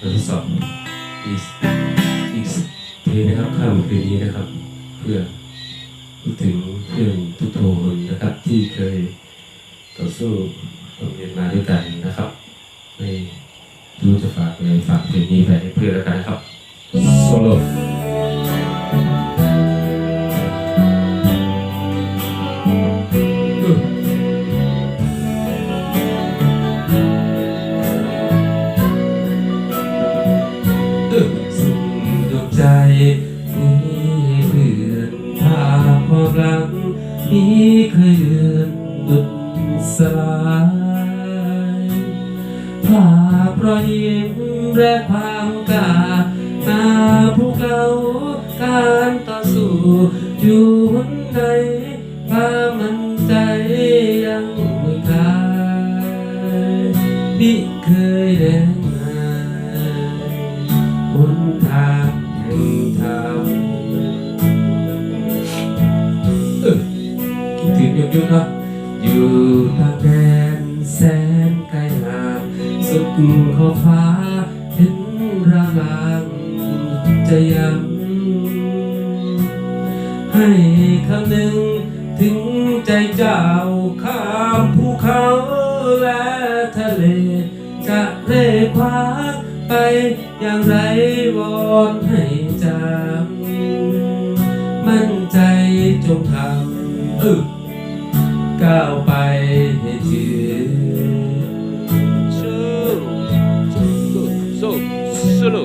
เราทดสอบอีกอีกทีนะครับข้ามคืนนี้นะครับ เพื่อพูดถึงเพื่อนทุกโทคนนะครับ ที่เคยต่อสู้โรงเรียนมาด้วยกันนะครับไม่รู้จะฝากอะไรฝากเพลงนี้ไปให้เพื่อนแล้วกันครับโซโล่ เคยเดือนดุดสลายภาพรอยยิ้มและความกาหน้าภูเขาการต่อสู้อยู่หนใดความมั่นใจยังไม่คลายมิเคย ดถึงยุคๆเนาะอยู่ต่าแดนแสนไกลห่างสุดขอบฟ้าเห็นรางลางจะย้ำให้คำหนึ่งถึงใจเจ้าข้ามภูเขาและทะเล จะเร่คว้าไปอย่างไรวอนให้จำมั่นใจจงทำเออ ก้าวไปให้ถึงสู้สู้สู้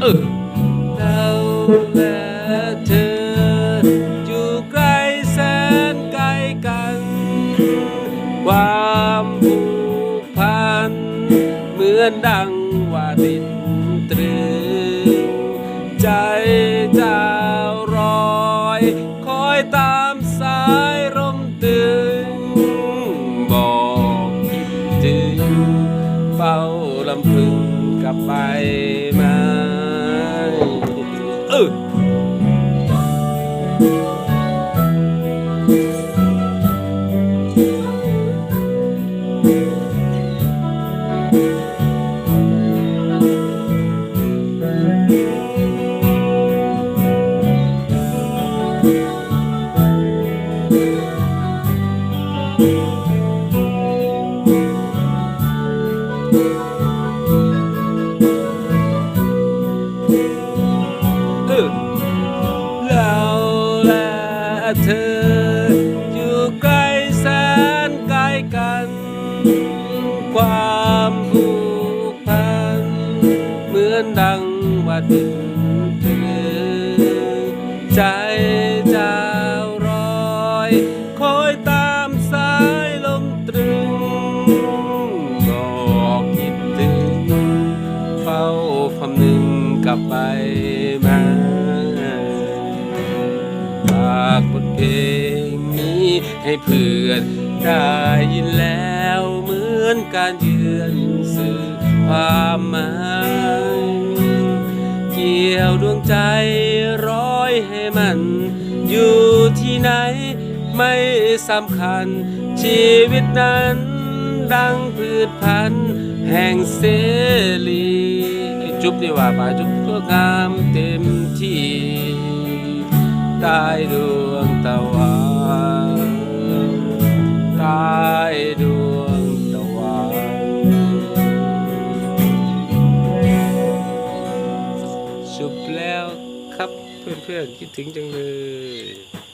เออเราและเธออยู่ไกลแสนไกลกัน ความผูกพัน เหมือนดังว่าติดตรึงใจเจ้ารอยคอยตามำพึงกลับไปมาเออเอ เธอ อยู่ไกลแสนไกลกัน ความผูกพัน เหมือนดังว่าติดตรึงใจเจ้ารอย คอยตามสายลมตรึงบอกคิดถึงเฝ้าคำหนึ่งกลับไปากบทเพลงนี้ให้เพื่อนได้ยินแล้วเหมือนการเยือนสื่อความหมายเกี่ยวดวงใจร้อยให้มัน อยู่ที่ไหนไม่สำคัญ ชีวิตนั้นดังพืชพันธุ์แห่งเสรีจุ๊บดีกว่าป่าจุ๊บก็งามเต็มที่ ใต้ดวงตะวันใต้ดวงตะวันจุบแล้วครับเพื่อนๆคิดถึงจังเลย